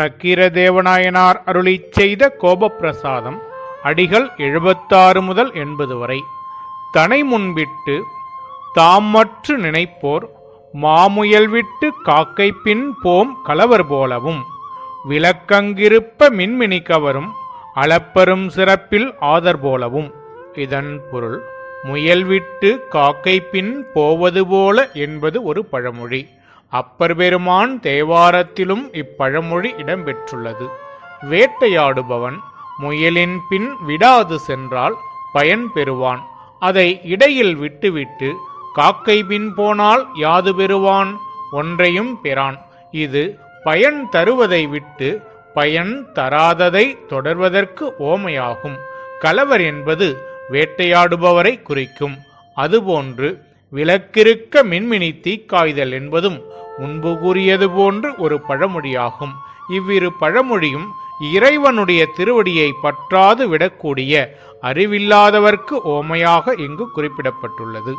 நக்கீரதேவநாயனார் அருளி செய்த கோபப்பிரசாதம் அடிகள் எழுபத்தாறு முதல் எண்பது வரை. தனை முன்பிட்டு தாமற்று நினைப்போர் மாமுயல் விட்டு காக்கை பின் போம் கலவர் போலவும். விளக்கங்கிருப்ப மின்மினி கவரும் அளப்பரும் சிறப்பில் ஆதர் போலவும். இதன் பொருள் முயல் விட்டு காக்கை பின் போவது போல என்பது ஒரு பழமொழி. அப்பர் பெருமான் தேவாரத்திலும் இப்பழமொழி இடம்பெற்றுள்ளது. வேட்டையாடுபவன் முயலின் பின் விடாது சென்றால் பயன் பெறுவான். அதை இடையில் விட்டுவிட்டு காக்கை பின் போனால் யாது பெறுவான்? ஒன்றையும் பெறான். இது பயன் தருவதை விட்டு பயன் தராததை தொடர்வதற்கு ஓமையாகும். கலவர் என்பது வேட்டையாடுபவரை குறிக்கும். அதுபோன்று விளக்கிருக்க மின்மினி தீக்காய்தல் என்பதும் முன்பு கூறியது போன்று ஒரு பழமொழியாகும். இவ்விரு பழமொழியும் இறைவனுடைய திருவடியை பற்றாது விடக்கூடிய அறிவில்லாதவர்க்கு ஓமையாக இங்கு குறிப்பிடப்பட்டுள்ளது.